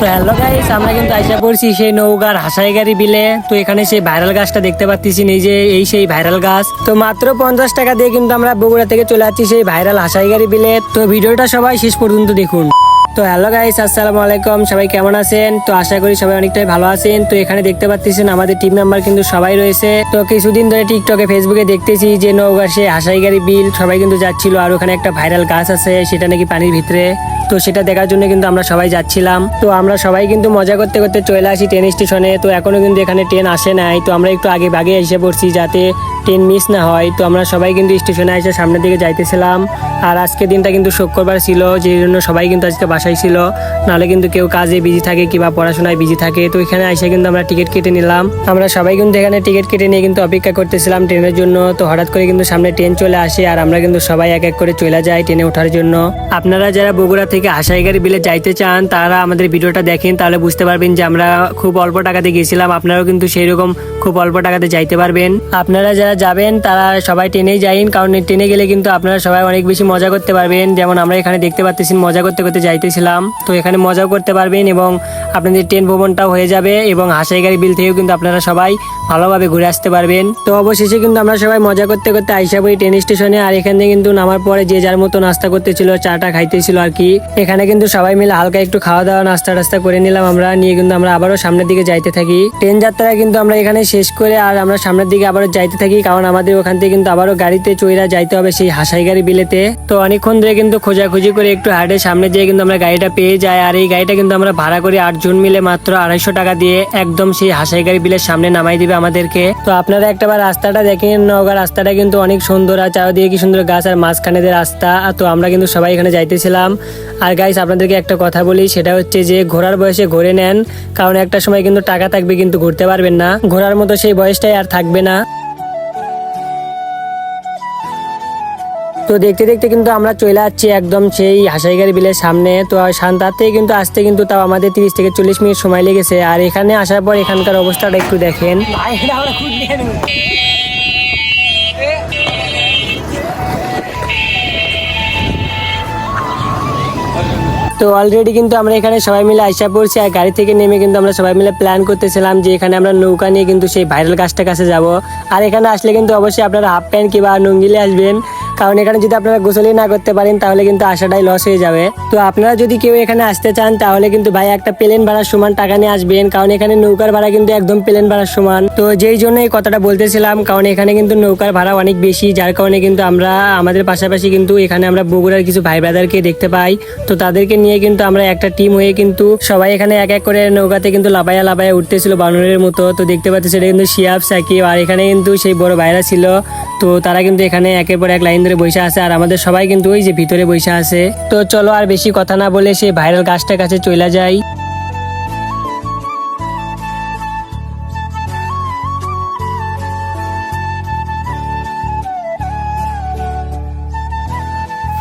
তো hello guys আমরা কিন্তু আইসা পড়ছি সেই নৌকার হাসাইগারি বিলে। তো এখানে সেই ভাইরাল গাছটা দেখতে পাচ্ছি এই যে, এই সেই ভাইরাল গাছ। তো মাত্র পঞ্চাশ টাকা দিয়ে কিন্তু আমরা বগুড়া থেকে চলে যাচ্ছি সেই ভাইরাল হাসাইগারি বিলে। তো ভিডিওটা সবাই শেষ পর্যন্ত দেখুন। তো হ্যালো গাইস, আসসালামু আলাইকুম। সবাই কেমন আছেন? তো আশা করি সবাই অনেকটাই ভালো আছেন। তো এখানে দেখতে পাচ্ছেন আমাদের টিম মেম্বার কিন্তু সবাই রয়েছে। তো কিছুদিন ধরে টিকটকে ফেসবুকে দেখতেছি যে নৌকা সে হাসাই গাড়ি বিল সবাই কিন্তু যাচ্ছিল আর ওখানে একটা ভাইরাল গাছ আছে, সেটা নাকি পানির ভিতরে। তো সেটা দেখার জন্য কিন্তু আমরা সবাই যাচ্ছিলাম। তো আমরা সবাই কিন্তু মজা করতে করতে চলে আসি ট্রেন স্টেশনে তো এখনও কিন্তু এখানে ট্রেন আসে নাই। তো আমরা একটু আগে ভাগে এসে পড়ছি যাতে ট্রেন মিস না হয়, তো আমরা সবাই কিন্তু স্টেশনে এসে সামনের দিকে যাইতেছিলাম। আর আজকে দিনটা কিন্তু শুক্রবার ছিল যে জন্য সবাই কিন্তু আজকে বাসায় ছিল। নাহলে কিন্তু কেউ কাজে বিজি থাকে কিংবা পড়াশোনায় বিজি থাকে। তো এখানে এসে কিন্তু আমরা টিকিট কেটে নিলাম। আমরা সবাই কিন্তু এখানে টিকিট কেটে নিয়ে কিন্তু অপেক্ষা করতেছিলাম ট্রেনের জন্য। তো হঠাৎ করে কিন্তু সামনে ট্রেন চলে আসে আর আমরা কিন্তু সবাই এক এক করে চলে যাই ট্রেনে ওঠার জন্য। আপনারা যারা বগুড়া থেকে হাসাইগাড়ি বিলে যাইতে চান, তারা আমাদের ভিডিওটা দেখেন, তাহলে বুঝতে পারবেন যে আমরা খুব অল্প টাকাতে গেছিলাম। আপনারাও কিন্তু সেই রকম খুব অল্প টাকাতে যাইতে পারবেন। আপনারা যারা যাবেন, তারা সবাই ট্রেনেই যাইন, কারণ ট্রেনে গেলে কিন্তু আপনারা সবাই অনেক বেশি মজা করতে পারবেন। যেমন আমরা এখানে দেখতে পাচ্তেছি মজা করতে করতে যাইতেছিলাম। তো এখানে মজাও করতে পারবেন এবং আপনাদের ট্রেন ভ্রমণটাও হয়ে যাবে এবং হাসাইগাড়ি বিল থেকেও কিন্তু আপনারা সবাই ভালোভাবে ঘুরে আসতে পারবেন। তো অবশেষে কিন্তু আমরা সবাই মজা করতে করতে আইসা পড়ি ট্রেন স্টেশনে আর এখানে কিন্তু নামার পরে যে যার মতো নাস্তা করতেছিল, চাটা খাইতেছিল আর কি। এখানে কিন্তু সবাই মিলে হালকা একটু খাওয়া দাওয়া নাস্তা টাস্তা করে নিলাম আমরা, নিয়ে কিন্তু আমরা আবারও সামনের দিকে যাইতে থাকি। ট্রেন যাত্রা কিন্তু আমরা এখানে শেষ করে আর আমরা সামনের দিকে আবারও যাইতে থাকি, কারণ আমাদের ওখান থেকে কিন্তু আবারও গাড়িতে চইরা যাইতে হবে সেই হাসাই গাড়ি বিলেতে। তো অনেকক্ষণ ধরে কিন্তু খোঁজাখুঁজি করে একটু হাটে সামনে যেয়ে কিন্তু আমরা গাড়িটা পেয়ে যাই। আর এই গাড়িটা কিন্তু আমরা ভাড়া করি আটজন মিলে মাত্র আড়াইশো টাকা দিয়ে। একদম সেই হাসাই গাড়ি বিলের সামনে নামাই দিবে আমাদেরকে। তো আপনারা একটাবার রাস্তাটা দেখেন নওগাঁ। রাস্তাটা কিন্তু অনেক সুন্দর আর চারিদিকে কি সুন্দর গাছ আর মাঝখানে রাস্তা। তো আমরা কিন্তু সবাই এখানে যাইতেছিলাম। আর গাইস আপনাদেরকে একটা কথা বলি, সেটা হচ্ছে যে ঘোরার বয়সে ঘুরে নেন। কারণ একটা সময় কিন্তু টাকা থাকবে কিন্তু ঘুরতে পারবেন না। ঘোরার মতো সেই বয়সটাই আর থাকবে না। তো দেখতে দেখতে কিন্তু আমরা চলে যাচ্ছি একদম সেই হাসাইগাড়ি বিলের সামনে। তো থেকে কিন্তু আসতে কিন্তু তাও আমাদের তিরিশ থেকে চল্লিশ মিনিট সময় লেগেছে। আর এখানে আসার পর এখানকার অবস্থাটা একটু দেখেন। তো অলরেডি কিন্তু আমরা এখানে সবাই মিলে আইসা পড়ছি আর গাড়ি থেকে নেমে কিন্তু আমরা সবাই মিলে প্ল্যান করতেছিলাম যে এখানে আমরা নৌকা নিয়ে কিন্তু সেই ভাইরাল গাছটার কাছে যাব। আর এখানে আসলে কিন্তু অবশ্যই আপনারা হাফ প্যান্ট কিংবা নুঙ্গিলে আসবেন। কারণ এখানে যদি আপনারা গোসলই না করতে পারেন, তাহলে কিন্তু আসাটাই লস হয়ে যাবে। তো আপনারা যদি কেউ এখানে আসতে চান, তাহলে কিন্তু ভাই একটা প্লেন ভাড়ার সমান টাকা নিয়ে আসবেন, কারণ এখানে নৌকার ভাড়া কিন্তু একদম প্লেন ভাড়ার সমান। তো যেই জন্য এই কথাটা বলতেছিলাম, কারণ এখানে কিন্তু নৌকার ভাড়া অনেক বেশি, যার কারণে কিন্তু আমরা, আমাদের পাশাপাশি কিন্তু এখানে আমরা বগুড়ার কিছু ভাই ব্রাদারকে দেখতে পাই। তো তাদেরকে নিয়ে কিন্তু আমরা একটা টিম হয়ে কিন্তু সবাই এখানে এক এক করে নৌকাতে কিন্তু লাবায়া লাবায়া উঠতেছিল বানরের মতো। তো দেখতে পাচ্ছি সেটা কিন্তু শিয়াব, সাকিব, আর এখানে কিন্তু সেই বড় ভাইরা ছিল। তো তারা কিন্তু এখানে একের পর এক লাইন ধরে বসে আছে আর আমাদের সবাই কিন্তু ওই যে ভিতরে বসে আছে। তো চলো আর বেশি কথা না বলে সে ভাইরাল গাছটার কাছে চলে যাই।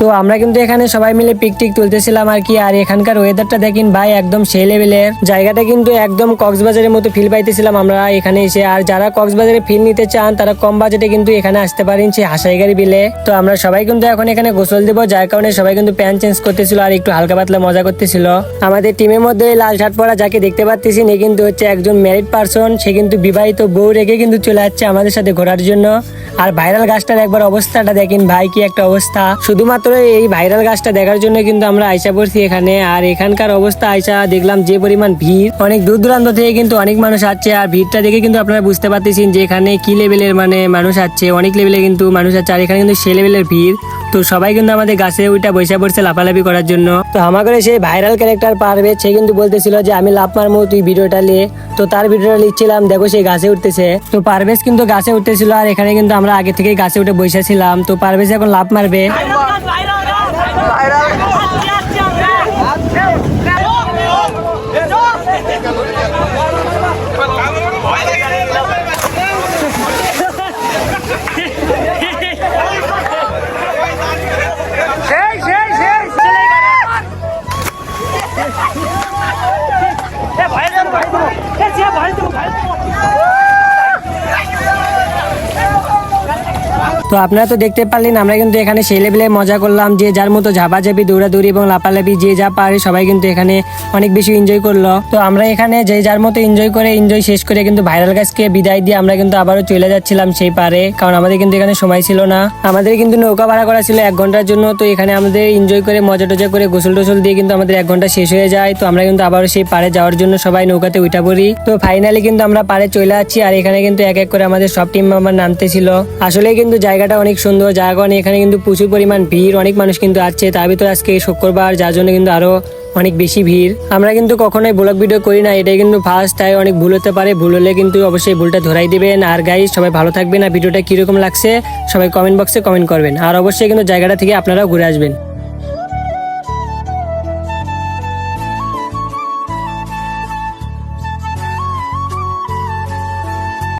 তো আমরা কিন্তু এখানে সবাই মিলে পিকটিক তুলতেছিলাম আর কি। আর এখানকার ওয়েদারটা দেখেন ভাই, একদম সেই লেভেলের জায়গাটা কিন্তু একদম কক্সবাজারের মতো ফিল পাইতেছিলাম আমরা এখানে এসে। আর যারা কক্সবাজারে ফিল নিতে চান, তারা কম বাজেটে কিন্তু এখানে আসতে পারেন সেই হাসাইগাড়ি বিলে। তো আমরা সবাই কিন্তু এখন এখানে গোসল দেবো, যার কারণে সবাই কিন্তু প্যান্ট চেঞ্জ করতেছিল আর একটু হালকা পাতলা মজা করতেছিল। আমাদের টিমের মধ্যে লাল শার্ট পরা যাকে দেখতে পাচ্তেছি সে কিন্তু হচ্ছে একজন ম্যারিড পার্সন সে কিন্তু বিবাহিত বউ রেখে কিন্তু চলে যাচ্ছে আমাদের সাথে ঘোরার জন্য। আর ভাইরাল গাছটার একবার অবস্থাটা দেখেন ভাই, কি একটা অবস্থা। শুধুমাত্র এই ভাইরাল গাছটা দেখার জন্য কিন্তু আমরা আইসা পড়ছি এখানে। আর এখানকার অবস্থা আইসা দেখলাম যে পরিমাণ ভিড়। অনেক দূর দূরান্ত থেকে কিন্তু অনেক মানুষ আসছে। আর ভিড়টা দেখে কিন্তু আপনারা বুঝতে পারতেছেন যে এখানে কি লেভেলের মানে মানুষ আসছে। অনেক লেভেলে কিন্তু মানুষ আছে আর এখানে কিন্তু সে লেভেলের ভিড়। তো সবাই কিন্তু আমাদের গাছে ওইটা বসে পড়ছে লাফালাফি করার জন্য। তো আমাদের সেই ভাইরাল ক্যারেক্টার পারবে। সে কিন্তু বলতেছিল যে, আমি লাভ মারবো তুই ভিডিওটা নিয়ে তো তার ভিডিওটা লিখছিলাম, দেখো সেই গাছে উঠতেছে। তো পারভেজ কিন্তু গাছে উঠতেছিল। আর এখানে কিন্তু আমরা আগে থেকে গাছে উঠে বসেছিলাম তো পারভেজ এখন লাভ মারবে। তো আপনারা তো দেখতে পারলেন, আমরা কিন্তু এখানে সেই লেভেলে মজা করলাম যে যার মতো ঝাপাঝাপি, দৌড়াদৌড়ি এবং লাপালাপি যে যা পারে সবাই কিন্তু এখানে অনেক বেশি এনজয় করল। তো আমরা এখানে যে যার মতো এনজয় করে এনজয় শেষ করে কিন্তু ভাইরাল গাছকে বিদায় দিয়ে আমরা কিন্তু আবারও চলে যাচ্ছিলাম সেই পারে, কারণ আমাদের কিন্তু এখানে সময় ছিল না। আমাদের কিন্তু নৌকা ভাড়া করা ছিল এক ঘণ্টার জন্য, তো এখানে আমাদের এনজয় করে, মজা টজা করে গোসল টোসল দিয়ে কিন্তু আমাদের এক ঘণ্টা শেষ হয়ে যায়। তো আমরা কিন্তু আবারও সেই পারে যাওয়ার জন্য সবাই নৌকাতে উঠা পড়ি। তো ফাইনালি কিন্তু আমরা পারে চলে যাচ্ছি আর এখানে কিন্তু এক এক করে আমাদের সব টিম মেম্বার নামতেছিল। আসলে কিন্তু জায়গাটা অনেক সুন্দর। কারণে এখানে কিন্তু প্রচুর পরিমাণ ভিড়, অনেক মানুষ কিন্তু আসছে। তার ভিতরে আজকে শুক্রবার, যার জন্য কিন্তু আরও অনেক বেশি ভিড়। আমরা কিন্তু কখনোই ব্লগ ভিডিও করি না, এটাই কিন্তু ফার্স্ট তাই অনেক ভুল হতে পারে। ভুল হলে কিন্তু অবশ্যই ভুলটা ধরাই দেবেন। আর গাইজ সবাই ভালো থাকবেন। আর ভিডিওটা কীরকম লাগছে, সবাই কমেন্ট বক্সে কমেন্ট করবেন। আর অবশ্যই কিন্তু জায়গাটা থেকে আপনারাও ঘুরে আসবেন।